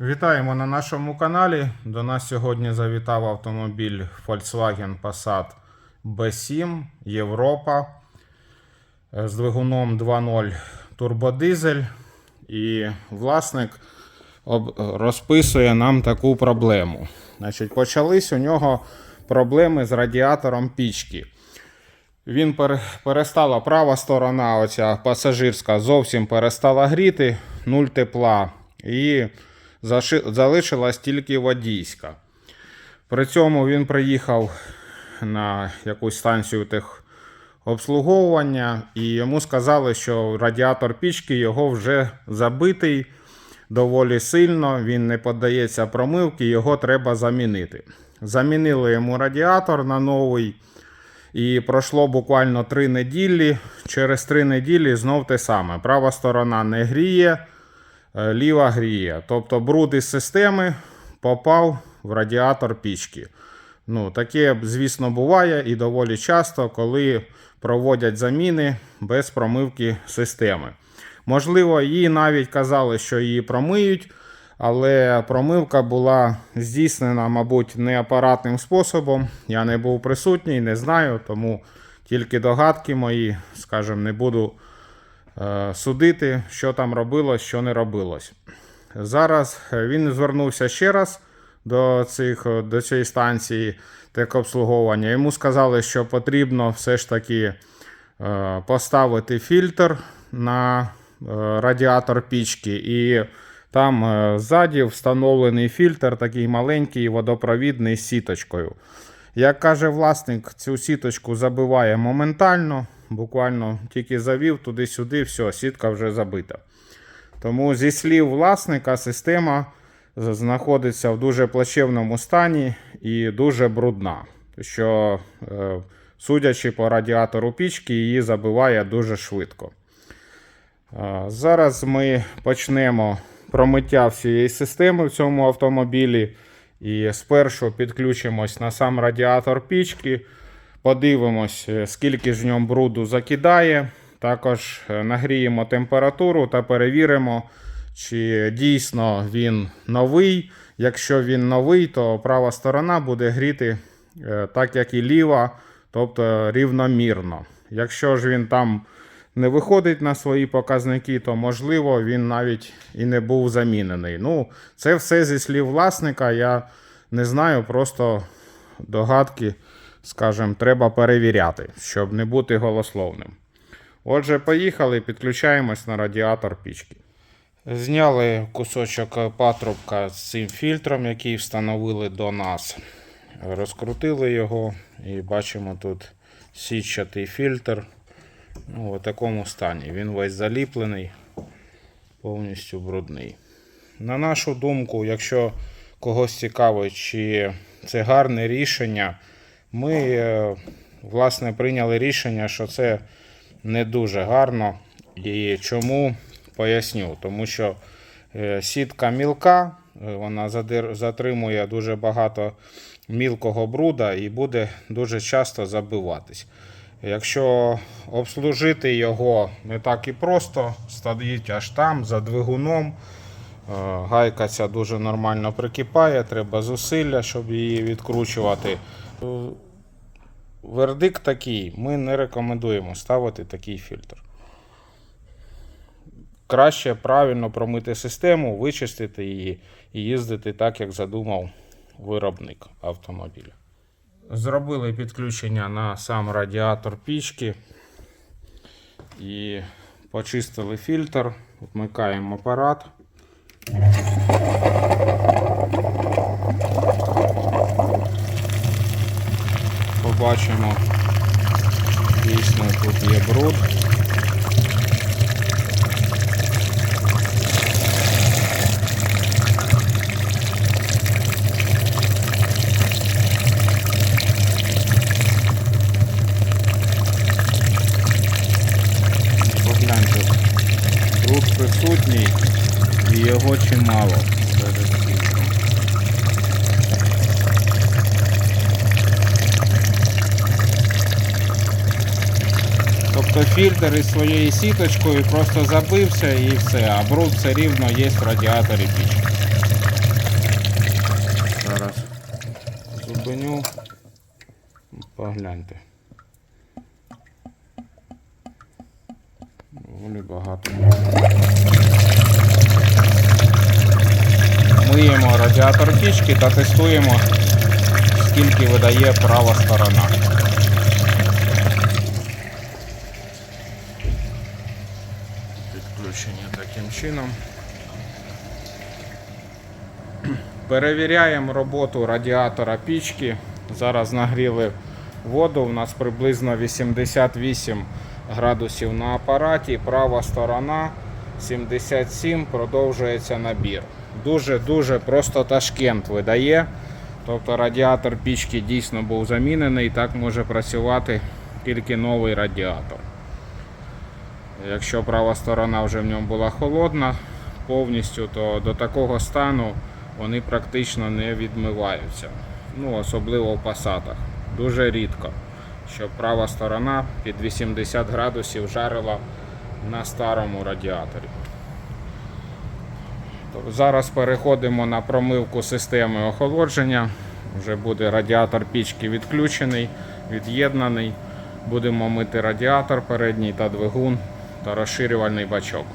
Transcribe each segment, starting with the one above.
Вітаємо на нашому каналі. До нас сьогодні завітав автомобіль Volkswagen Passat B7 Європа з двигуном 2.0 турбодизель. І власник розписує нам таку проблему. Значить, почались у нього проблеми з радіатором пічки. Він перестала права сторона, оця пасажирська, зовсім перестала гріти, нуль тепла. І залишилась тільки водійська. При цьому він приїхав на якусь станцію техобслуговування, і йому сказали, що радіатор пічки його вже забитий доволі сильно, він не піддається промивки, його треба замінити. Замінили йому радіатор на новий. І пройшло буквально три неділі. Через три неділі знов те саме. Права сторона не гріє, ліва гріє. Тобто бруд із системи попав в радіатор пічки. Ну, таке, звісно, буває і доволі часто, коли проводять заміни без промивки системи. Можливо, їй навіть казали, що її промиють, але промивка була здійснена, мабуть, не апаратним способом. Я не був присутній, не знаю, тому тільки догадки мої, скажімо, не буду е, судити, що там робилось, що не робилось. Зараз е, він звернувся ще раз до, цих, е, до цієї станції техобслуговування. Йому сказали, що потрібно все ж таки е, поставити фільтр на е, радіатор пічки. І там е, ззаді встановлений фільтр, такий маленький водопровідний з сіточкою. Як каже власник, цю сіточку забиває моментально, буквально тільки завів туди-сюди, все, сітка вже забита. Тому, зі слів власника, система знаходиться в дуже плачевному стані і дуже брудна. Що, е, судячи по радіатору пічки, її забиває дуже швидко. Е, Зараз ми почнемо промиття всієї системи в цьому автомобілі. І спершу підключимось на сам радіатор пічки. Подивимось, е, скільки ж в ньому бруду закидає. Також е, нагріємо температуру та перевіримо, чи дійсно він новий. Якщо він новий, то права сторона буде гріти е, так, як і ліва, тобто рівномірно. Якщо ж він там не виходить на свої показники, то можливо він навіть і не був замінений. Ну, це все зі слів власника. Я не знаю, просто догадки, скажімо, треба перевіряти, щоб не бути голословним. Отже, поїхали, підключаємось на радіатор пічки. Зняли кусочок патрубка з цим фільтром, який встановили до нас. Розкрутили його і бачимо тут сітчатий фільтр. Ну, в такому стані. Він весь заліплений, повністю брудний. На нашу думку, якщо когось цікавить, чи це гарне рішення, ми е, власне прийняли рішення, що це не дуже гарно. І чому поясню? Тому що е, сітка мілка, е, вона затримує дуже багато мілкого бруда і буде дуже часто забиватись. Якщо обслужити його не так і просто, стоїть аж там за двигуном. Гайка ця дуже нормально прикипає, треба зусилля, щоб її відкручувати. Вердикт такий: ми не рекомендуємо ставити такий фільтр. Краще правильно промити систему, вичистити її і їздити так, як задумав виробник автомобіля. Зробили підключення на сам радіатор пічки і почистили фільтр, вмикаємо апарат. Побачимо, дійсно тут є бруд. Погляньте, бруд присутній і його чимало перед фільтром. Тобто фільтр із своєю сіточкою просто забився і все, а бруд все рівно є в радіаторі пічки. зараз зупиню. Погляньте. Доволі багато. Миємо радіатор пічки та тестуємо, скільки видає права сторона. Підключення таким чином. Перевіряємо роботу радіатора пічки. Зараз нагріли воду. У нас приблизно 88 градусів на апараті. Права сторона 77, продовжується набір. Дуже-дуже просто Ташкент видає. Тобто радіатор пічки дійсно був замінений, так може працювати тільки новий радіатор. Якщо права сторона вже в ньому була холодна повністю, то до такого стану вони практично не відмиваються. Ну, особливо в пасатах. Дуже рідко, щоб права сторона під 80 градусів жарила на старому радіаторі. Зараз переходимо на промивку системи охолодження. Вже буде радіатор пічки відключений, від'єднаний. Будемо мити радіатор передній та двигун та розширювальний бачок.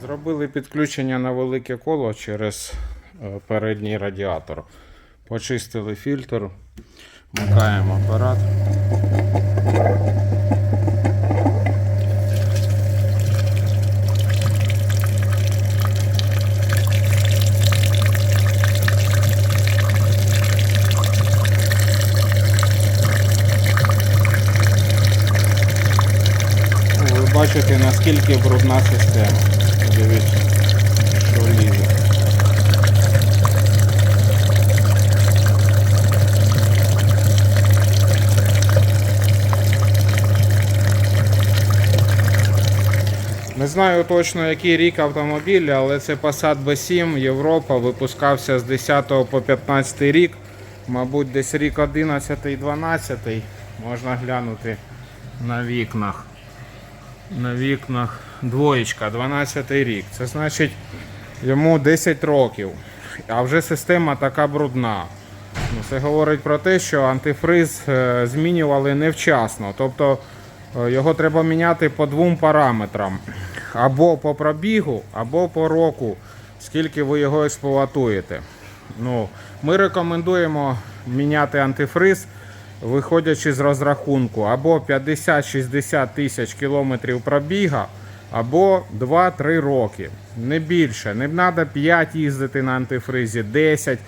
Зробили підключення на велике коло через е, передній радіатор. Почистили фільтр, вмикаємо апарат. Ну, Ви бачите наскільки брудна система. Дивіться, що лізе. Не знаю точно який рік автомобіля, але це Passat B7 Європа випускався з 10 по 15 рік. Мабуть, десь рік 11-12 можна глянути на вікнах на вікнах двоєчка, 12 рік. Це значить йому 10 років. А вже система така брудна. Ну, Це говорить про те, що антифриз е, змінювали невчасно. Тобто е, його треба міняти по двом параметрам. Або по пробігу, або по року, скільки ви його експлуатуєте. Ну, ми рекомендуємо міняти антифриз, виходячи з розрахунку, або 50-60 тисяч кілометрів пробіга, або 2-3 роки. Не більше. Не треба 5 їздити на антифризі, 10,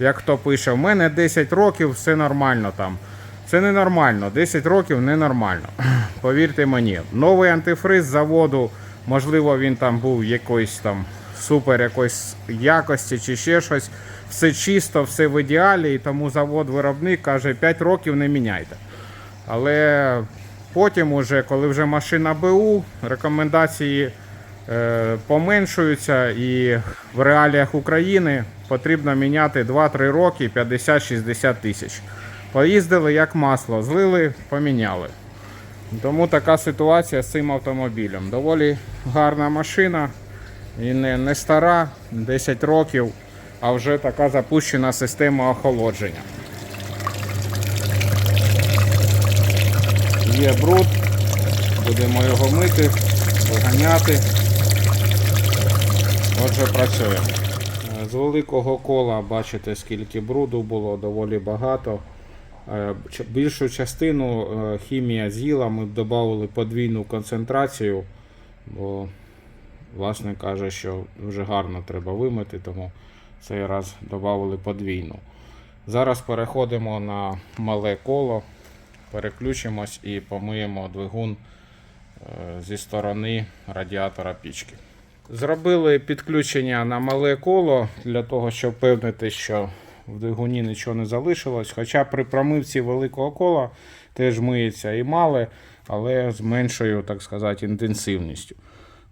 як хто пише. У мене 10 років, все нормально там. Це ненормально. 10 років ненормально. Повірте мені. Новий антифриз заводу, можливо, він там був якоїсь там супер якоїсь якості чи ще щось. Все чисто, все в ідеалі, і тому завод-виробник каже, 5 років не міняйте. Але потім, уже, коли вже машина БУ, рекомендації е, поменшуються і в реаліях України потрібно міняти 2-3 роки 50-60 тисяч. Поїздили як масло, злили, поміняли. Тому така ситуація з цим автомобілем. Доволі гарна машина і не, не стара, 10 років, а вже така запущена система охолодження. Є бруд, будемо його мити, виганяти. Отже, працюємо. З великого кола бачите, скільки бруду було, доволі багато. Е, Більшу частину е, хімія з'їла, ми додали подвійну концентрацію, бо власник каже, що вже гарно треба вимити, тому цей раз додали подвійну. Зараз переходимо на мале коло, переключимось і помиємо двигун е, зі сторони радіатора пічки. Зробили підключення на мале коло для того, щоб впевнити, що в двигуні нічого не залишилось. Хоча при промивці великого кола теж миється і мале, але з меншою, так сказати, інтенсивністю.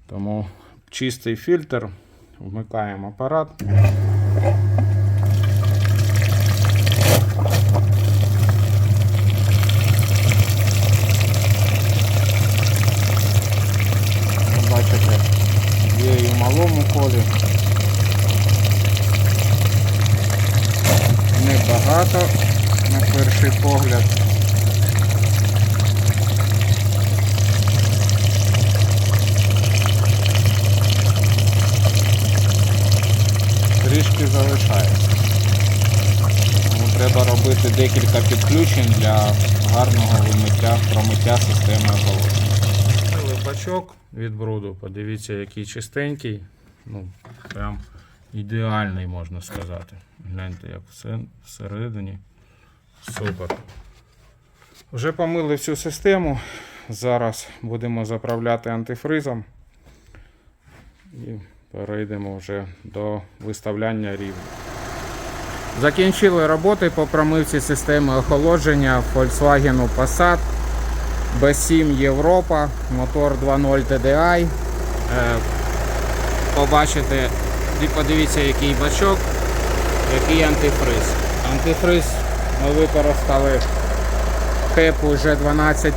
Тому чистий фільтр, вмикаємо апарат. Бачите, є і в малому колі. багато на перший погляд. Трішки залишається. Тому треба робити декілька підключень для гарного вимиття, промиття системи охолодження. Зняли бачок від бруду, подивіться, який чистенький. Ну, прям ідеальний, можна сказати. Гляньте, як все всередині. Супер. Вже помили всю систему. Зараз будемо заправляти антифризом. Перейдемо вже до виставляння рівня. Закінчили роботи по промивці системи охолодження Volkswagen Passat B7 Європа, мотор 2.0 TDI. Е, Побачите, і подивіться, який бачок, який антифриз. Антифриз ми використали хепу G12.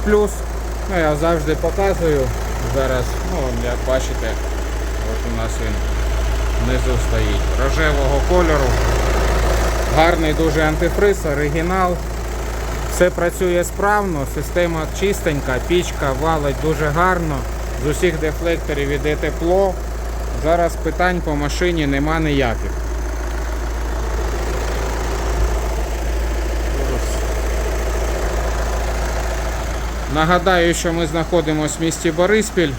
Ну, я завжди показую. Зараз, ну, як бачите, от у нас він внизу стоїть. Рожевого кольору. Гарний дуже антифриз, оригінал. Все працює справно, система чистенька, пічка валить дуже гарно. З усіх дефлекторів іде тепло. Зараз питань по машині нема ніяких. Нагадаю, що ми знаходимося в місті Бориспіль,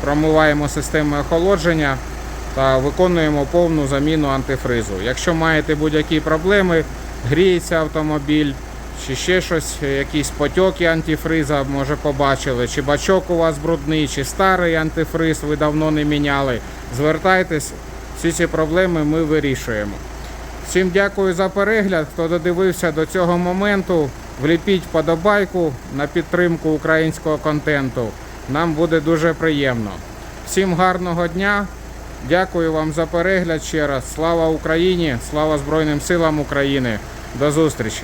промиваємо системи охолодження та виконуємо повну заміну антифризу. Якщо маєте будь-які проблеми, гріється автомобіль, чи ще щось, якісь потьоки антифриза, може побачили, чи бачок у вас брудний, чи старий антифриз ви давно не міняли, звертайтесь, всі ці проблеми ми вирішуємо. Всім дякую за перегляд. Хто додивився до цього моменту, вліпіть подобайку на підтримку українського контенту. Нам буде дуже приємно. Всім гарного дня. Дякую вам за перегляд ще раз. Слава Україні! Слава Збройним силам України! До зустрічі!